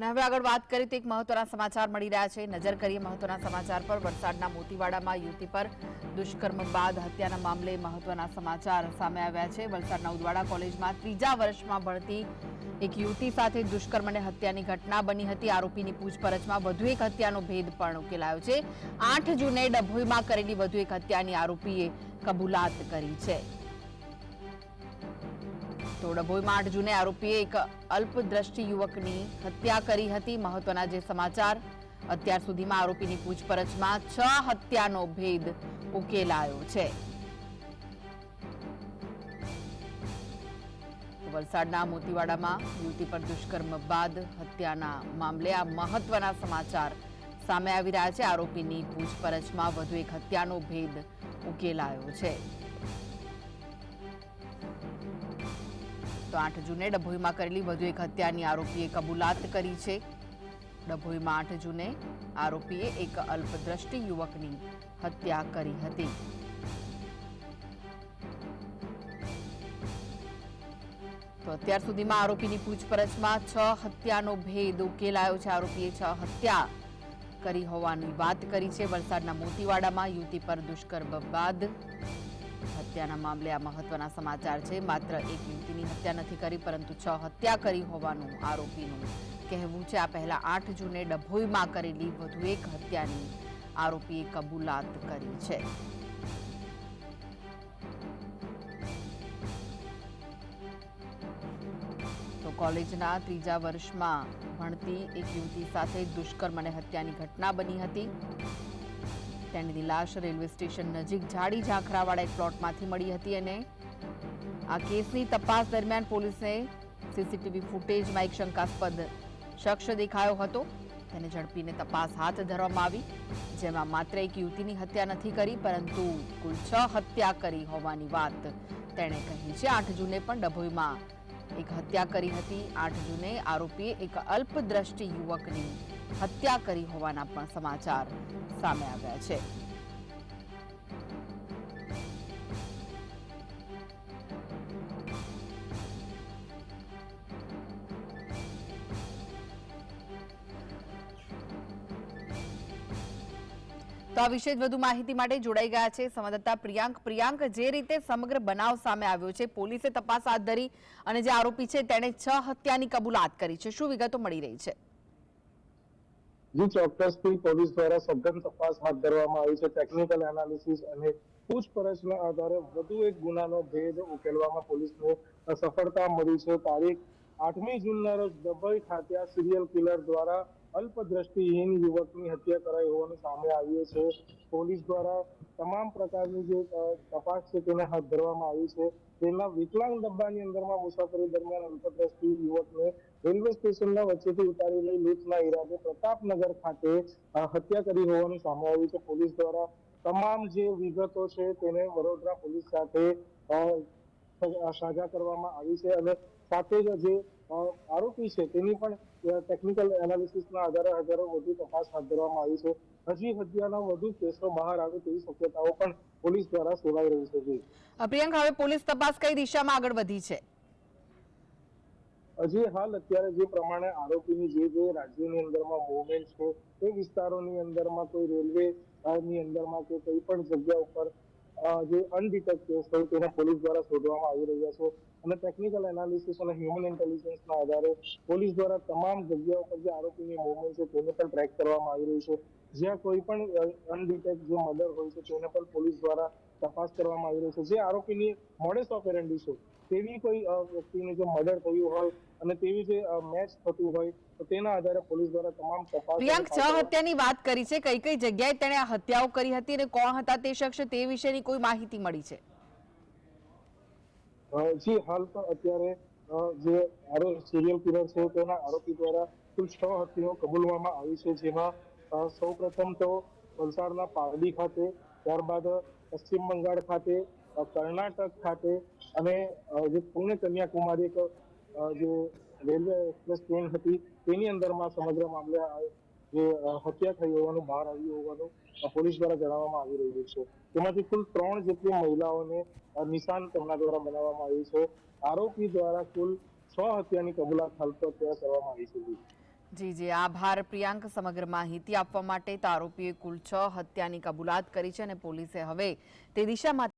અને હવે આગળ વાત કરીએ તો એક મહત્વના સમાચાર મળી રહ્યા છે. નજર કરીએ મહત્વના સમાચાર પર. વલસાડના મોતીવાડામાં યુવતી પર દુષ્કર્મ બાદ હત્યાના મામલે મહત્વના સમાચાર સામે આવ્યા છે. વલસાડના ઉદવાડા કોલેજમાં ત્રીજા વર્ષમાં ભણતી એક યુવતી સાથે દુષ્કર્મ અને હત્યાની ઘટના બની હતી. આરોપીની પૂછપરછમાં વધુ એક હત્યાનો ભેદ પણ ઉકેલાયો છે. આઠ જૂને ડભોઈમાં કરેલી વધુ એક હત્યાની આરોપીએ કબૂલાત કરી છે. તો ડભોઈમાં આઠ જૂને આરોપીએ એક અલ્પદ્રષ્ટિ યુવકની હત્યા કરી હતી. મહત્વના જે સમાચાર, અત્યાર સુધીમાં આરોપીની પૂછપરછમાં છ હત્યાનો ભેદ ઉકેલાયો છે. વલસાડના મોતીવાડામાં યુવતી પર દુષ્કર્મ બાદ હત્યાના મામલે આ મહત્વના સમાચાર સામે આવી રહ્યા છે. આરોપીની પૂછપરછમાં વધુ એક હત્યાનો ભેદ ઉકેલાયો છે. તો આઠ જૂને ડભોઈમાં કરેલી વધુ એક હત્યાની આરોપીએ કબૂલાત કરી છે. ડભોઈમાં આઠ જૂને આરોપીએ એક અલ્પદ્રષ્ટિ યુવકની હત્યા કરી હતી. તો અત્યાર સુધીમાં આરોપીની પૂછપરછમાં છ હત્યાનો ભેદ ઉકેલાયો છે. આરોપીએ છ હત્યા કરી હોવાની વાત કરી છે. વલસાડના મોતીવાડામાં યુવતી પર દુષ્કર્મ બાદ હત્યાના મામલે આ મહત્વના સમાચાર છે. માત્ર એક યુવતીની હત્યા નથી કરી, પરંતુ છ હત્યા કરી હોવાનું આરોપીનું કહેવું છે. આ પહેલા આઠ જૂને ડભોઈમાં કરેલી વધુ એક હત્યાની આરોપીએ કબૂલાત કરી છે. તો કોલેજના ત્રીજા વર્ષમાં ભણતી એક યુવતી સાથે દુષ્કર્મ અને હત્યાની ઘટના બની હતી. તેની લાશ રેલવે સ્ટેશન નજીક ઝાડી ઝાંખરાવાળા એક પ્લોટમાંથી મળી હતી અને આ કેસની તપાસ દરમિયાન પોલીસને સીસીટીવી ફૂટેજમાં એક શંકાસ્પદ શખ્સ દેખાયો હતો. તેને ઝડપીને તપાસ હાથ ધરવામાં આવી, જેમાં માત્ર એક યુવતીની હત્યા નથી કરી, પરંતુ કુલ છ હત્યા કરી હોવાની વાત તેણે કહી છે. આઠ જૂને પણ ડભોઈમાં એક હત્યા કરી હતી. આઠ જૂને આરોપીએ એક અલ્પદ્રષ્ટિ યુવકની હત્યા કરી હોવાના પણ સમાચાર સામે આવ્યા છે. તો આ વિશે વધુ માહિતી માટે જોડાઈ ગયા છે સંવાદદાતા પ્રિયાંક. પ્રિયાંક, જે રીતે સમગ્ર બનાવ સામે આવ્યો છે, પોલીસે તપાસ હાથ ધરી અને જે આરોપી છે તેણે છ હત્યાની કબૂલાત કરી છે. શું વિગતો મળી રહી છે? પૂછપરછના આધારે વધુ એક ગુનાનો ભેદ ઉકેલવામાં પોલીસને સફળતા મળી છે. તારીખ આઠમી જૂનના રોજ દબઈ ખાતે સિરિયલ કિલર દ્વારા અલ્પદ્રષ્ટિહીન યુવકની હત્યા કરાઈ હોવાનું સામે આવ્યું છે. પોલીસ દ્વારા તમામ પ્રકારની જે તપાસ છે તેને હાથ ધરવામાં આવી છે. તેના વિકલાંગ ડબ્બાની અંદરમાં મુસાફરી દરમિયાન અલ્પદ્રષ્ટિ યુવકને રેલવે સ્ટેશનના વચ્ચેથી ઉતારી લઈ લૂંટના ઈરાદે પ્રતાપનગર ખાતે હત્યા કરી હોવાનું સામે આવ્યું છે. પોલીસ દ્વારા તમામ જે વિગતો છે તેને વડોદરા પોલીસ સાથે સાજા કરવામાં આવી છે અને સાથે જ જે આરોપી છે. તેની પણ ટેકનિકલ એનાલિસિસના આધારે હજારો વધુ તપાસ હાથ ધરવામાં આવી છે. હજી હત્યાના વધુ કેસો બહાર આવે તેવી શક્યતાઓ પણ પોલીસ દ્વારા સેવાઈ રહી છે. જી. હવે પોલીસ તપાસ કઈ દિશામાં આગળ વધી છે? હજી હાલ અત્યારે જે પ્રમાણે આરોપીની જે જે રાજ્યની અંદરમાં મુવમેન્ટ છે તે વિસ્તારોની અંદરમાં કોઈ રેલવે ની અંદરમાં કે કોઈ પણ જગ્યા ઉપર જે અનડિટેક્ટ કેસ હોય તેને પોલીસ દ્વારા શોધવામાં આવી રહ્યા છે. અને ટેકનિકલ એનાલિસિસ અને હ્યુમન ઇન્ટેલિજન્સના આધારે પોલીસ દ્વારા તમામ જગ્યાઓ પર જે આરોપીની મૂવમેન્ટ છે, તેને પણ ટ્રેક કરવામાં આવી રહી છે. જ્યાં કોઈ પણ અનડિટેક્ટ જે મર્ડર હોય છે, તેને પણ પોલીસ દ્વારા તપાસ કરવામાં આવી રહી છે. જે આરોપીની મોડેસ ઓપેરન્ડી છે. તેવી કોઈ વ્યક્તિનું જો મર્ડર થયું હોય અને તેવી જે મેચ થતું હોય તો તેના આધારે પોલીસ દ્વારા તમામ તપાસ પ્રિયાંક છ હત્યાની વાત કરી છે. કઈ કઈ જગ્યાએ તેણે આ હત્યાઓ કરી હતી અને કોણ હતા તે શખ્સ તે વિશેની કોઈ માહિતી મળી છે? જી હાલ તો અત્યારે જે સિરિયલ કિલર છે તેના આરોપી દ્વારા કુલ છ હત્યાઓ કબૂલવામાં આવી છે. જેમાં સૌ પ્રથમ તો વલસાડના પારડી ખાતે ત્યારબાદ પશ્ચિમ બંગાળ ખાતે કર્ણાટક ખાતે અને જે પુણે કન્યાકુમારી એક જે રેલવે એક્સપ્રેસ ટ્રેન હતી, તેની અંદરમાં સમગ્ર મામલે જે હત્યા થઈ હોવાનું, બહાર આવ્યું હોવાનું પોલીસ દ્વારા જણાવવામાં આવી રહ્યું છે તેમાંથી કુલ ત્રણ જેટલી મહિલાઓને નિશાન તેમના દ્વારા બનાવવામાં આવી છે આરોપી દ્વારા કુલ છ હત્યાની કબૂલાત હાલ તો કરવામાં આવી છે. જી જી, આભાર પ્રિયાંક સમગ્ર માહિતી આપવા માટે. તો આરોપીએ કુલ છ હત્યાની કબૂલાત કરી છે અને પોલીસે હવે તે દિશામાં